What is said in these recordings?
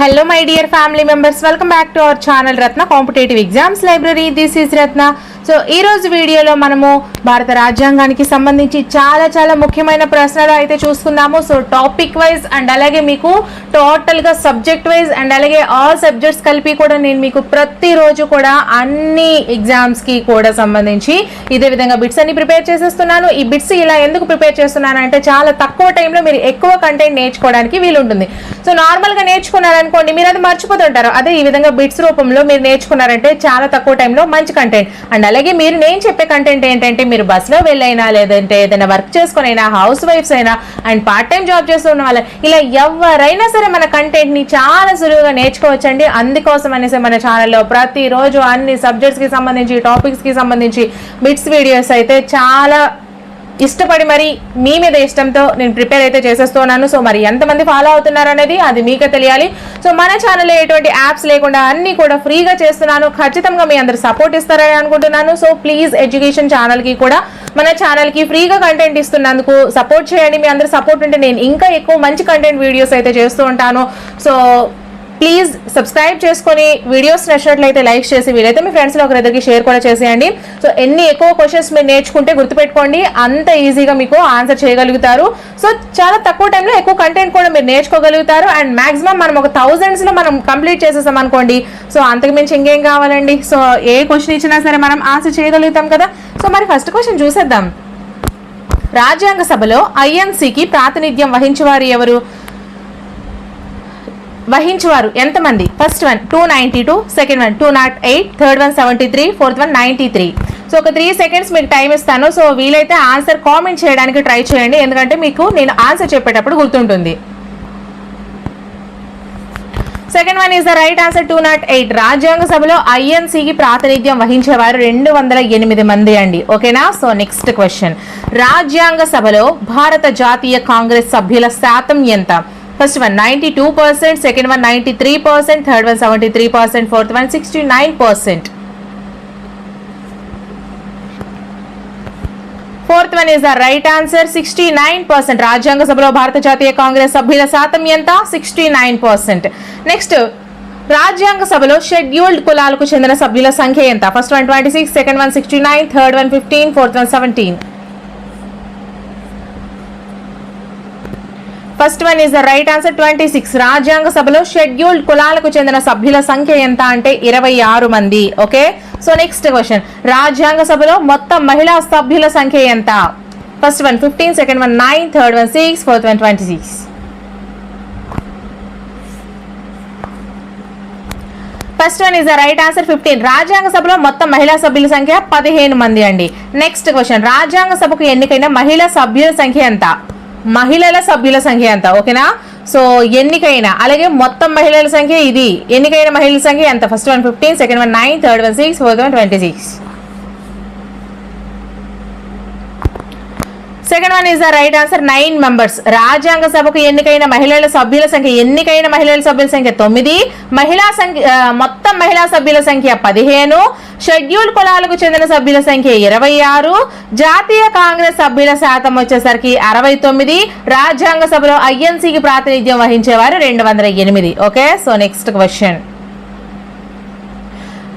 Hello my dear family members, welcome back to our channel Ratna Competitive Exams Library. This is Ratna. So ఈరోజు వీడియోలో మనము భారత రాజ్యాంగానికి సంబంధించి చాలా చాలా ముఖ్యమైన ప్రశ్నలు అయితే చూసుకుందాము సో టాపిక్ వైజ్ అండ్ అలాగే మీకు టోటల్గా సబ్జెక్ట్ వైజ్ అండ్ అలాగే ఆల్ సబ్జెక్ట్స్ కలిపి కూడా నేను మీకు ప్రతిరోజు కూడా అన్ని ఎగ్జామ్స్కి కూడా సంబంధించి ఇదే విధంగా బిట్స్ అన్ని ప్రిపేర్ చేసేస్తున్నాను ఈ బిట్స్ ఇలా ఎందుకు ప్రిపేర్ చేస్తున్నానంటే చాలా తక్కువ టైంలో మీరు ఎక్కువ కంటెంట్ నేర్చుకోవడానికి వీలుంటుంది సో నార్మల్గా నేర్చుకున్నారనుకోండి మీరు అది మర్చిపోతుంటారు అదే ఈ విధంగా బిట్స్ రూపంలో మీరు నేర్చుకున్నారంటే చాలా తక్కువ టైంలో మంచి కంటెంట్ అండ్ అలాగే అలాగే మీరు నేను చెప్పే కంటెంట్ ఏంటంటే మీరు బస్సులో వెళ్ళైనా లేదంటే ఏదైనా వర్క్ చేసుకుని అయినా హౌస్ వైఫ్స్ అయినా అండ్ పార్ట్ టైం జాబ్ చేస్తున్న వాళ్ళ ఇలా ఎవరైనా సరే మన కంటెంట్ని చాలా సులువుగా నేర్చుకోవచ్చండి అందుకోసం అనేసి మన ఛానల్లో ప్రతిరోజు అన్ని సబ్జెక్ట్స్కి సంబంధించి టాపిక్స్కి సంబంధించి బిట్స్ వీడియోస్ అయితే చాలా ఇష్టపడి మరి మీ మీద ఇష్టంతో నేను ప్రిపేర్ అయితే చేసేస్తున్నాను సో మరి ఎంతమంది ఫాలో అవుతున్నారు అనేది అది మీకే తెలియాలి సో మన ఛానల్లో ఎటువంటి యాప్స్ లేకుండా అన్నీ కూడా ఫ్రీగా చేస్తున్నాను ఖచ్చితంగా మీ అందరు సపోర్ట్ ఇస్తారని అనుకుంటున్నాను సో ప్లీజ్ ఎడ్యుకేషన్ ఛానల్కి కూడా మన ఛానల్కి ఫ్రీగా కంటెంట్ ఇస్తున్నందుకు సపోర్ట్ చేయండి మీ అందరు సపోర్ట్ ఉంటే నేను ఇంకా ఎక్కువ మంచి కంటెంట్ వీడియోస్ అయితే చేస్తూ ఉంటాను సో ప్లీజ్ సబ్స్క్రైబ్ చేసుకొని వీడియోస్ నచ్చినట్లయితే లైక్ చేసి వీలైతే మీ ఫ్రెండ్స్లో ఒకరిద్దరికి షేర్ కూడా చేసేయండి సో ఎన్ని ఎక్కువ క్వశ్చన్స్ మీరు నేర్చుకుంటే గుర్తుపెట్టుకోండి అంత ఈజీగా మీకు ఆన్సర్ చేయగలుగుతారు సో చాలా తక్కువ టైంలో ఎక్కువ కంటెంట్ కూడా మీరు నేర్చుకోగలుగుతారు అండ్ మాక్సిమం మనం ఒక థౌజండ్స్లో మనం కంప్లీట్ చేసేసాం అనుకోండి సో అంతకు మించి ఇంకేం కావాలండి సో ఏ క్వశ్చన్ ఇచ్చినా సరే మనం ఆన్సర్ చేయగలుగుతాం కదా సో మరి ఫస్ట్ క్వశ్చన్ చూసేద్దాం రాజ్యాంగ సభలో ఐఎన్సీకి ప్రాతినిధ్యం వహించేవారు ఎవరు వహించేవారు ఎంతమంది first one two ninety two second one two nought eight third one seventy three fourth one ninety three so ఒక త్రీ సెకండ్స్ మీకు టైం ఇస్తాను సో వీలైతే ఆన్సర్ కామెంట్ చేయడానికి ట్రై చేయండి ఎందుకంటే మీకు నేను ఆన్సర్ చెప్పేటప్పుడు గుర్తుంటుంది second one is the right answer two nought eight రాజ్యాంగ సభలో ఐఎన్సీకి ప్రాతినిధ్యం వహించేవారు రెండు వందల ఎనిమిది మంది అండి ఓకేనా సో నెక్స్ట్ క్వశ్చన్ రాజ్యాంగ సభలో భారత జాతీయ కాంగ్రెస్ సభ్యుల శాతం ఎంత first one ninety two percent second one ninety three percent third one seventy three percent fourth one sixty nine percent fourth one is the right answer sixty nine percent రాజ్యాంగ సభలో భారత జాతీయ కాంగ్రెస్ సభ్యుల శాతం ఎంత సిక్స్టీ నైన్ పర్సెంట్ నెక్స్ట్ రాజ్యాంగ సభలో scheduled కులాలకు చెందిన సభ్యుల సంఖ్య ఎంత first one twenty six second one sixty nine third one fifteen fourth one seventeen first one is the right answer twenty six రాజ్యాంగ సభలో షెడ్యూల్డ్ కులాలకు చెందిన సభ్యుల సంఖ్య ఎంత అంటే ఇరవై ఆరు మంది ఓకే సో నెక్స్ట్ క్వశ్చన్ రాజ్యాంగ సభలో మొత్తం మహిళా సభ్యుల సంఖ్య ఎంత first one fifteen second one nine third one six fourth one twenty six first one is the right answer fifteen రాజ్యాంగ సభలో మొత్తం మహిళా సభ్యుల సంఖ్య పదిహేను మంది అండి నెక్స్ట్ క్వశ్చన్ రాజ్యాంగ సభకు ఎన్నికైన మహిళా సభ్యుల సంఖ్య ఎంత మహిళల సభ్యుల సంఖ్య ఎంత ఓకేనా సో ఎన్నికైన అలాగే మొత్తం మహిళల సంఖ్య ఇది ఎన్నికైన మహిళల సంఖ్య ఎంత first one fifteen second one nine third one six fourth one twenty six second one is the right answer nine members రాజ్యాంగ సభకు ఎన్నికైన మహిళల సభ్యుల సంఖ్య ఎన్నికైన మహిళల సభ్యుల సంఖ్య తొమ్మిది మహిళా సంఖ్య మొత్తం మహిళా సభ్యుల సంఖ్య పదిహేను షెడ్యూల్ కులాలకు చెందిన సభ్యుల సంఖ్య ఇరవై ఆరు జాతీయ కాంగ్రెస్ సభ్యుల శాతం వచ్చేసరికి అరవై తొమ్మిది రాజ్యాంగ సభలో ఐఎన్సీకి ప్రాతినిధ్యం వహించేవారు రెండు వందల ఎనిమిది ఓకే సో నెక్స్ట్ క్వశ్చన్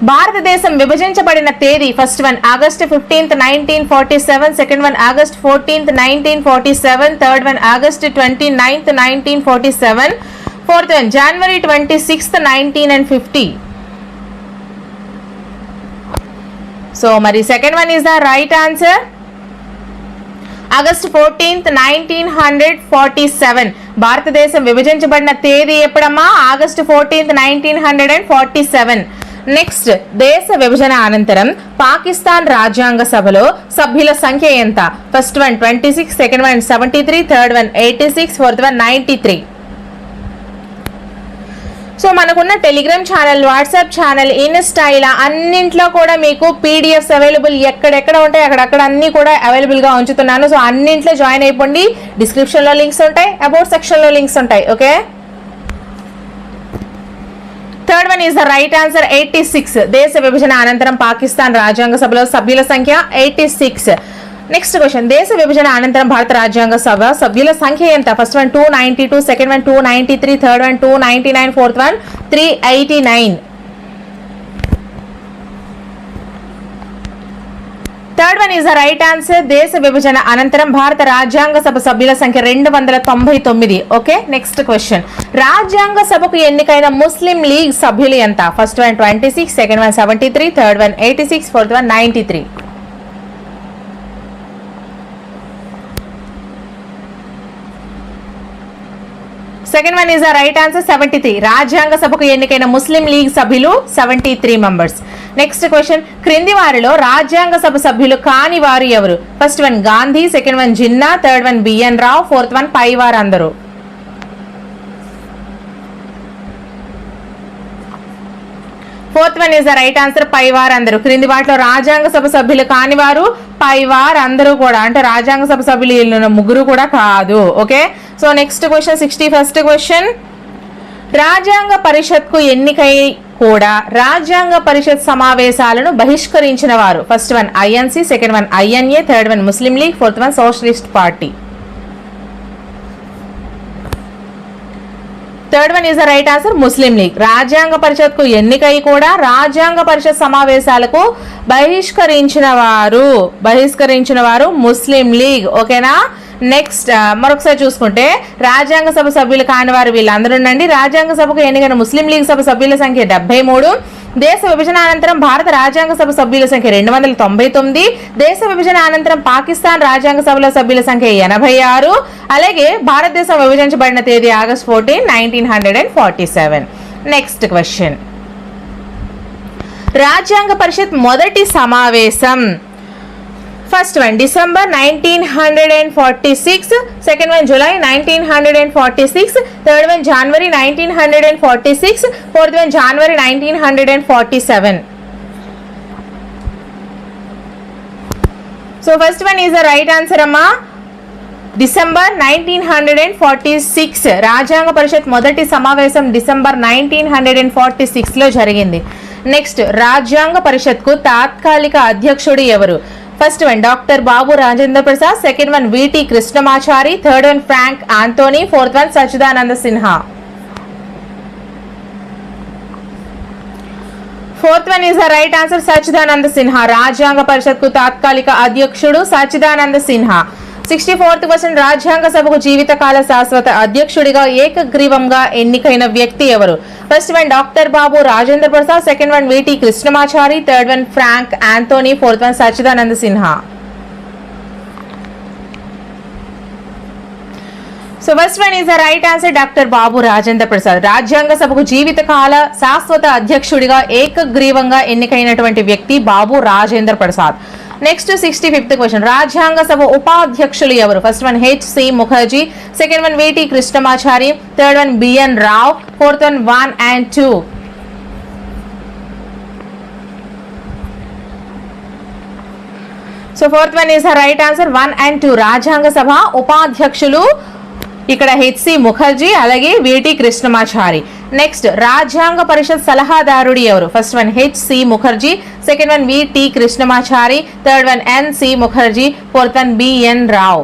భారతదేశం విభజించబడిన తేదీ first one August fifteenth nineteen forty seven second one August fourteenth nineteen forty seven third one August twenty ninth nineteen forty seven fourth one January twenty sixth nineteen and fifty so మరి second one is the right answer August fourteenth nineteen hundred forty seven భారతదేశం విభజించబడిన తేదీ ఎప్పుడమ్మా August fourteenth nineteen hundred and forty seven next దేశ విభజన అనంతరం పాకిస్తాన్ రాజ్యాంగ సభలో సభ్యుల సంఖ్య ఎంత first one twenty six second one seventy three third one eighty six fourth one ninety three so మనకున్న Telegram channel WhatsApp channel in style అన్నింట్లో కూడా మీకు పీడిఎఫ్స్ అవైలబుల్ ఎక్కడెక్కడ ఉంటాయి అక్కడక్కడ అన్నీ కూడా అవైలబుల్గా ఉంచుతున్నాను సో అన్నింట్లో జాయిన్ అయిపోండి డిస్క్రిప్షన్లో లింక్స్ ఉంటాయి అబౌట్ సెక్షన్లో లింక్స్ ఉంటాయి okay third one is the right answer eighty six దేశ విభజన అనంతరం పాకిస్తాన్ రాజ్యాంగ సభలో సభ్యుల సంఖ్య ఎయిటీ సిక్స్ నెక్స్ట్ క్వశ్చన్ దేశ విభజన అనంతరం భారత రాజ్యాంగ సభ సభ్యుల సంఖ్య ఎంత first one two ninety two second one two ninety three third one two ninety nine fourth one three eighty nine third one is the right answer దేశ విభజన అనంతరం భారత రాజ్యాంగ సభ సభ్యుల సంఖ్య రెండు వందల తొంభై తొమ్మిది ఓకే నెక్స్ట్ క్వశ్చన్ రాజ్యాంగ సభకు ఎన్నికైన ముస్లిం లీగ్ సభ్యులు ఎంత first one twenty six second one seventy three third one eighty six fourth one ninety three second one is the right answer seventy three రాజ్యాంగ సభకు ఎన్నికైన ముస్లిం లీగ్ సభ్యులు seventy three members next question క్రింది వారిలో రాజ్యాంగ సభ సభ్యులు కాని వారు ఎవరు first one Gandhi second one Jinnah third one BN Rau fourth one పై వారు అందరూ fourth one is the right answer పై వారు అందరూ క్రింది వాటిలో రాజ్యాంగ సభ సభ్యులు కాని వారు వారు అందరూ కూడా అంటే రాజ్యాంగ సభ సభ్యులు ముగ్గురు కూడా కాదు okay so next question sixty first question రాజ్యాంగ పరిషత్కు ఎన్నికై కూడా రాజ్యాంగ పరిషత్ సమావేశాలను బహిష్కరించిన వారు first one INC second one INA third one Muslim League fourth one socialist party third one is the right answer Muslim League రాజ్యాంగ పరిషత్కు ఎన్నికై కూడా రాజ్యాంగ పరిషత్ సమావేశాలకు బహిష్కరించిన వారు బహిష్కరించిన వారు ముస్లిం లీగ్ ఓకేనా నెక్స్ట్ uh, మరొకసారి చూసుకుంటే రాజ్యాంగ సభ సభ్యులు కాని వారు వీళ్ళందరూ ఉండండి రాజ్యాంగ సభకు ఎన్నికైన ముస్లిం లీగ్ సభ సభ్యుల సంఖ్య డెబ్బై మూడు దేశ విభజన అనంతరం భారత రాజ్యాంగ సభ సభ్యుల సంఖ్య రెండు వందల తొంభై తొమ్మిది దేశ విభజన అనంతరం పాకిస్తాన్ రాజ్యాంగ సభలో సభ్యుల సంఖ్య ఎనభై ఆరు అలాగే భారతదేశం విభజించబడిన తేదీ August fourteen nineteen hundred and forty seven next question రాజ్యాంగ పరిషత్ మొదటి సమావేశం first one December nineteen hundred and forty six second one July nineteen hundred and forty six third one January nineteen hundred and forty six fourth one January nineteen hundred and forty seven so first one is the right answer అమ్మా December nineteen hundred and forty six రాజ్యాంగ పరిషత్ మొదటి సమావేశం December nineteen hundred and forty సిక్స్లో జరిగింది next రాజ్యాంగ పరిషత్కు తాత్కాలిక అధ్యక్షుడు ఎవరు first one doctor Babu Rajendra Prasad second one VT Krishnamachari third one Frank Anthony fourth one Sachchidananda Sinha fourth one is the right answer Sachchidananda Sinha రాజ్యాంగ పరిషత్కు తాత్కాలిక అధ్యక్షుడు Sachchidananda Sinha sixty fourth percent రాజ్యాంగ సభకు జీవితకాల శాశ్వత అధ్యక్షుడిగా ఏకగ్రీవంగా ఎన్నికైన వ్యక్తి ఎవరు first one doctor Babu Rajendra Prasad second one VT Krishnamachari third one Frank Anthony fourth one Sachchidananda Sinha so first one is the right answer doctor Babu Rajendra Prasad రాజ్యాంగ సభకు జీవితకాల శాశ్వత అధ్యక్షుడిగా ఏకగ్రీవంగా ఎన్నికైనటువంటి వ్యక్తి Babu Rajendra Prasad next sixty fifth question రాజ్యాంగ సభ ఉపాధ్యక్షులు ఎవరు first one H C Mukherjee second one VT Krishnamachari third one BN Rau fourth one one and two so fourth one is the right answer one and two రాజ్యాంగ సభ ఉపాధ్యక్షులు ఇక్కడ HC Mukherjee అలాగే వేటి కృష్ణమాచారి నెక్స్ట్ రాజ్యాంగ పరిషత్ సలహాదారుడి ఎవరు first one H C Mukherjee second one V T Krishnamachari third one N C Mukherjee fourth one BN Rau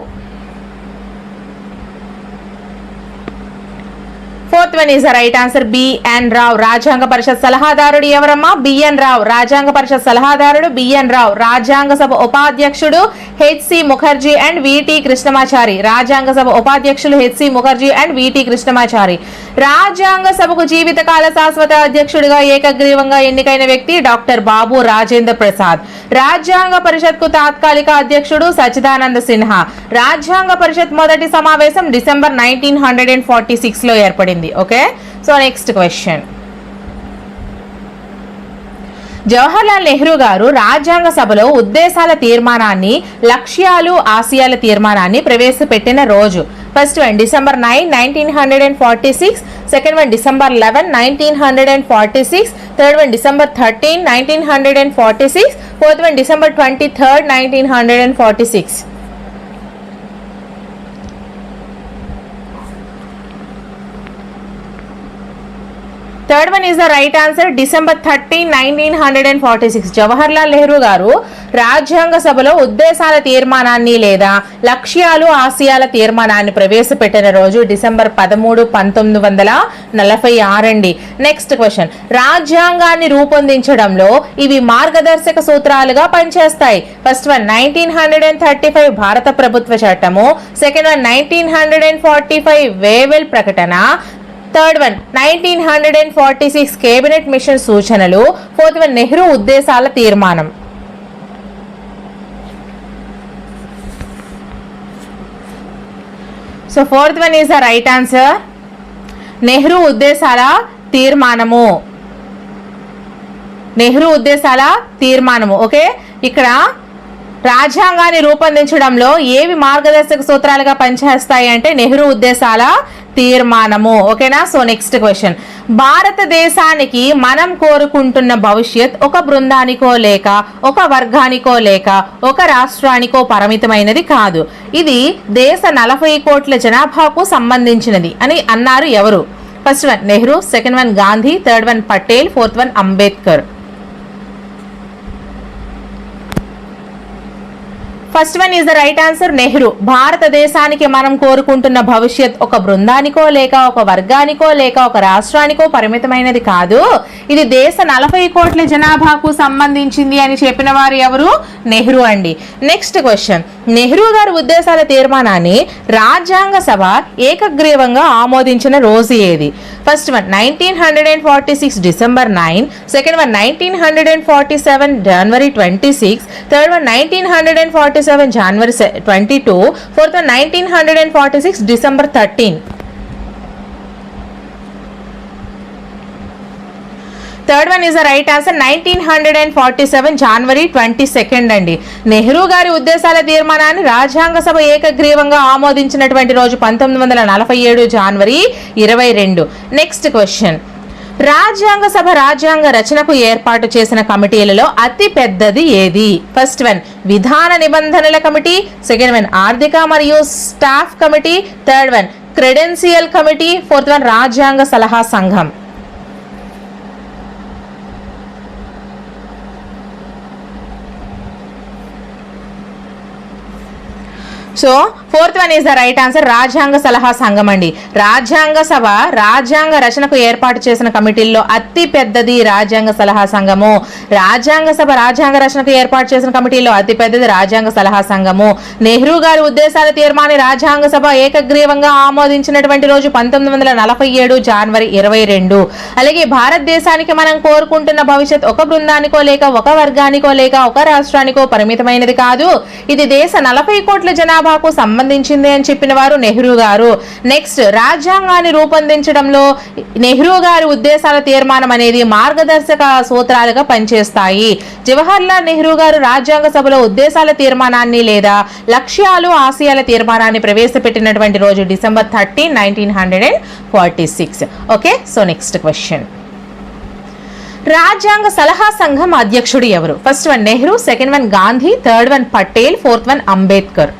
పౌరసత్వం is right answer BN Rau రాజ్యాంగ పరిషత్ సలహాదారుడు ఎవరమ్మా బిఎన్ రావు రాజ్యాంగ పరిషత్ సలహాదారుడు బిఎన్ రావు రాజ్యాంగ సభ ఉపాధ్యక్షుడు H C Mukherjee and V T Krishnamachari రాజ్యాంగ సభ ఉపాధ్యక్షులు H C Mukherjee and V T Krishnamachari రాజ్యాంగ సభకు జీవితకాల శాశ్వత అధ్యక్షుడిగా ఏకగ్రీవంగా ఎన్నికైన వ్యక్తి డాక్టర్ బాబు రాజేంద్ర ప్రసాద్ రాజ్యాంగ పరిషత్ కు తాత్కాలిక అధ్యక్షుడు సచిదానంద సిన్హా రాజ్యాంగ పరిషత్ మొదటి సమావేశం December nineteen hundred and forty six లో ఏర్పడింది okay so next question Jawaharlal Nehru గారు రాజ్యాంగ సభలో ఉద్దేశాల తీర్మానాన్ని లక్ష్యాలు ఆశయాల తీర్మానాన్ని ప్రవేశపెట్టిన రోజు first one December nine nineteen hundred and forty six second one December eleven nineteen hundred and forty six third one December thirteen nineteen hundred and forty six fourth one December twenty third nineteen hundred and forty six third one is the right answer December thirty nineteen hundred and forty six Jawahar Lal Nehru గారు రాజ్యాంగ సభలో ఉద్దేశాల తీర్మానాన్ని లేదా లక్ష్యాలు ఆశయాల తీర్మానాన్ని ప్రవేశపెట్టిన రోజు డిసెంబర్ పదమూడు పంతొమ్మిది వందల నలభై ఆరండి నెక్స్ట్ క్వశ్చన్ రాజ్యాంగాన్ని రూపొందించడంలో ఇవి మార్గదర్శక సూత్రాలుగా పనిచేస్తాయి first one nineteen hundred and thirty five భారత ప్రభుత్వ చట్టము second one nineteen hundred and forty five Wavell ప్రకటన third one nineteen hundred and forty six cabinet mission సూచనలు ఫోర్త్ వన్ నెహ్రూ ఉద్దేశాల తీర్మానం so fourth one is the right answer Nehru ఉద్దేశాల తీర్మానము నెహ్రూ ఉద్దేశాల తీర్మానము ఓకే ఇక్కడ రాజ్యాంగాన్ని రూపొందించడంలో ఏవి మార్గదర్శక సూత్రాలుగా పనిచేస్తాయి అంటే నెహ్రూ ఉద్దేశాల తీర్మానము ఓకేనా సో నెక్స్ట్ క్వశ్చన్ భారతదేశానికి మనం కోరుకుంటున్న భవిష్యత్ ఒక బృందానికో లేక ఒక వర్గానికో లేక ఒక రాష్ట్రానికో పరిమితమైనది కాదు ఇది దేశ నలభై కోట్ల జనాభాకు సంబంధించినది అని అన్నారు ఎవరు first one Nehru second one Gandhi third one Patel fourth one Ambedkar first one is the right answer Nehru భారతదేశానికి మనం కోరుకుంటున్న భవిష్యత్ ఒక బృందానికో లేక ఒక వర్గానికో లేక ఒక రాష్ట్రానికో పరిమితమైనది కాదు ఇది దేశ నలభై కోట్ల జనాభాకు సంబంధించింది అని చెప్పిన వారు ఎవరు నెహ్రూ అండి నెక్స్ట్ క్వశ్చన్ నెహ్రూ గారి ఉద్దేశాల తీర్మానాన్ని రాజ్యాంగ సభ ఏకగ్రీవంగా ఆమోదించిన రోజు ఏది first one nineteen hundred and forty six December nine second one nineteen hundred and forty seven January twenty six third one nineteen hundred and forty seven January twenty two fourth one nineteen hundred and forty six December thirteen third one is the right answer nineteen hundred and forty seven January twenty second అండి నెహ్రూ గారి ఉద్దేశాల తీర్మానాన్ని రాజ్యాంగ సభ ఏకగ్రీవంగా ఆమోదించినటువంటి రోజు పంతొమ్మిది వందల నలభై ఏడు జనవరి ఇరవై రెండు నెక్స్ట్ క్వశ్చన్ రాజ్యాంగ సభ రాజ్యాంగ రచనకు ఏర్పాటు చేసిన కమిటీలలో అతి పెద్దది ఏది ఫస్ట్ వన్ విధాన నిబంధనల కమిటీ సెకండ్ వన్ ఆర్థిక మరియు staff committee third one credential committee fourth one రాజ్యాంగ సలహా సంఘం so fourth one is the right answer రాజ్యాంగ సలహా సంఘం అండి రాజ్యాంగ సభ రాజ్యాంగ రచనకు ఏర్పాటు చేసిన కమిటీల్లో అతి పెద్దది రాజ్యాంగ సలహా సంఘము రాజ్యాంగ సభ రాజ్యాంగ రచనకు ఏర్పాటు చేసిన కమిటీలో అతి పెద్దది రాజ్యాంగ సలహా సంఘము నెహ్రూ గారి ఉద్దేశాల తీర్మాన్ని రాజ్యాంగ సభ ఏకగ్రీవంగా ఆమోదించినటువంటి రోజు పంతొమ్మిది వందల నలభై ఏడు జనవరి ఇరవై రెండు అలాగే భారతదేశానికి మనం కోరుకుంటున్న భవిష్యత్ ఒక బృందానికో లేక ఒక వర్గానికో లేక ఒక రాష్ట్రానికో పరిమితమైనది కాదు ఇది దేశ నలభై కోట్ల జనాభా ధర్మాకు సంబంధించింది అని చెప్పిన వారు నెహ్రూ గారు నెక్స్ట్ రాజ్యాంగాన్ని రూపొందించడంలో నెహ్రూ గారి ఉద్దేశాల తీర్మానం అనేది మార్గదర్శక సూత్రాలుగా పనిచేస్తాయి జవహర్లాల్ నెహ్రూ గారు రాజ్యాంగ సభలో ఉద్దేశాల తీర్మానాన్ని లేదా లక్ష్యాలు ఆశయాల తీర్మానాన్ని ప్రవేశపెట్టినటువంటి రోజు December thirteen nineteen hundred six okay so next question రాజ్యాంగ సలహా సంఘం అధ్యక్షుడు ఎవరు first one Nehru second one Gandhi third one Patel fourth one Ambedkar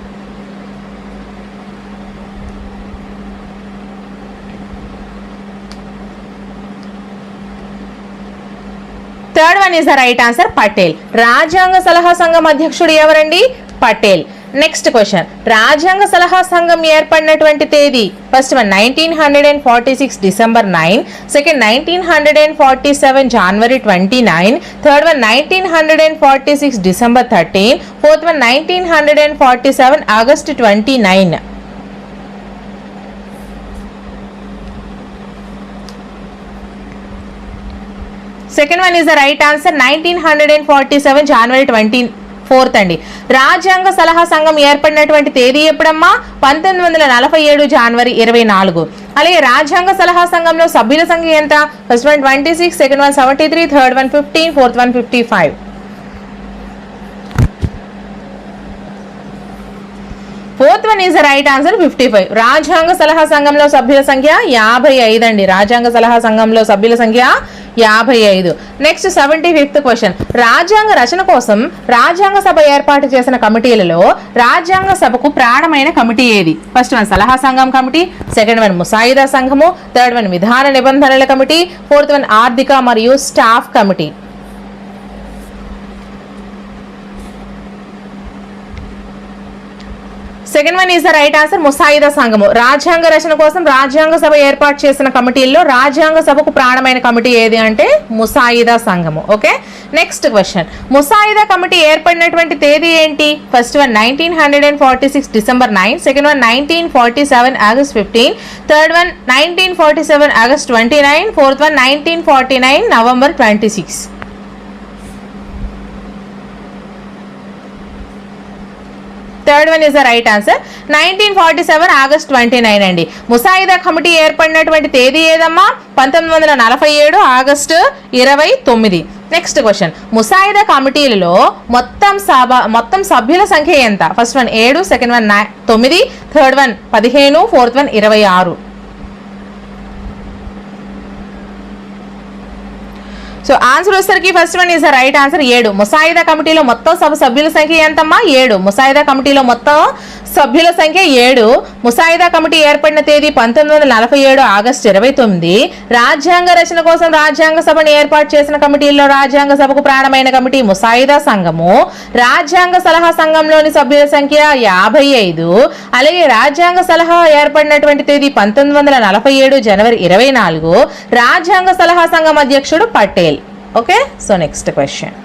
Khan is the right answer Patel రాజ్యాంగ సలహా సంఘం అధ్యక్షుడు ఎవరండి పటేల్ నెక్స్ట్ క్వశ్చన్ రాజ్యాంగ సలహా సంఘం ఏర్పడినటువంటి తేదీ first one nineteen hundred and forty six December nine second nineteen hundred and forty seven January twenty nine third one nineteen hundred and forty six December thirteen fourth one nineteen hundred and forty seven August twenty nine second one is the right answer nineteen hundred and forty seven January twenty fourth అండి రాజ్యాంగ సలహా సంఘం ఏర్పడినటువంటి తేదీ ఎప్పుడమ్మా పంతొమ్మిది వందల నలభై ఏడు జనవరి ఇరవై నాలుగు అలాగే రాజ్యాంగ సలహా సంఘంలో సభ్యుల సంఖ్య ఎంత first one twenty six second one seventy three third one fifteen fourth one fifty five fourth one is right answer fifty five రాజ్యాంగ సలహా సంఘంలో సభ్యుల సంఖ్య యాభై ఐదు అండి రాజ్యాంగ సలహా సంఘంలో సభ్యుల సంఖ్య యాభై ఐదు నెక్స్ట్ సెవెంటీ ఫిఫ్త్ క్వశ్చన్ రాజ్యాంగ రచన కోసం రాజ్యాంగ సభ ఏర్పాటు చేసిన కమిటీలలో రాజ్యాంగ సభకు ప్రాణమైన కమిటీ ఏది ఫస్ట్ వన్ సలహా సంఘం కమిటీ సెకండ్ వన్ ముసాయిదా సంఘము థర్డ్ వన్ విధాన నిబంధనల కమిటీ ఫోర్త్ వన్ ఆర్థిక మరియు staff committee second one is the right answer ముసాయిదా సంఘము రాజ్యాంగ రచన కోసం రాజ్యాంగ సభ ఏర్పాటు చేసిన కమిటీల్లో రాజ్యాంగ సభకు ప్రాణమైన కమిటీ ఏది అంటే ముసాయిదా సంఘము ఓకే నెక్స్ట్ క్వశ్చన్ ముసాయిదా కమిటీ ఏర్పడినటువంటి తేదీ ఏంటి first one nineteen hundred and forty six December nine second one nineteen forty seven August fifteen third one nineteen forty seven August twenty nine fourth one nineteen forty nine November twenty six third one is the right answer nineteen forty seven August twenty nine అండి ముసాయిదా committee ఏర్పడినటువంటి తేదీ ఏదమ్మా పంతొమ్మిది వందల నలభై ఏడు August ఇరవై తొమ్మిది నెక్స్ట్ క్వశ్చన్ ముసాయిదా కమిటీలలో మొత్తం సభ మొత్తం సభ్యుల సంఖ్య ఎంత ఫస్ట్ వన్ ఏడు సెకండ్ వన్ తొమ్మిది థర్డ్ వన్ పదిహేను ఫోర్త్ వన్ ఇరవై ఆరు సో ఆన్సర్ వచ్చేసరికి first one is right answer ఏడు ముసాయిదా కమిటీలో మొత్తం సభ సభ్యుల సంఖ్య ఎంతమ్మా ఏడు ముసాయిదా కమిటీలో మొత్తం సభ్యుల సంఖ్య ఏడు ముసాయిదా కమిటీ ఏర్పడిన తేదీ పంతొమ్మిది వందల నలభై ఏడు ఆగస్టు ఇరవై తొమ్మిది రాజ్యాంగ రచన కోసం రాజ్యాంగ సభను ఏర్పాటు చేసిన కమిటీల్లో రాజ్యాంగ సభకు ప్రాణమైన కమిటీ ముసాయిదా సంఘము రాజ్యాంగ సలహా సంఘంలోని సభ్యుల సంఖ్య యాభై ఐదు అలాగే రాజ్యాంగ సలహా ఏర్పడినటువంటి తేదీ పంతొమ్మిది వందల నలభై ఏడు జనవరి ఇరవై నాలుగు రాజ్యాంగ సలహా సంఘం అధ్యక్షుడు Patel okay so next question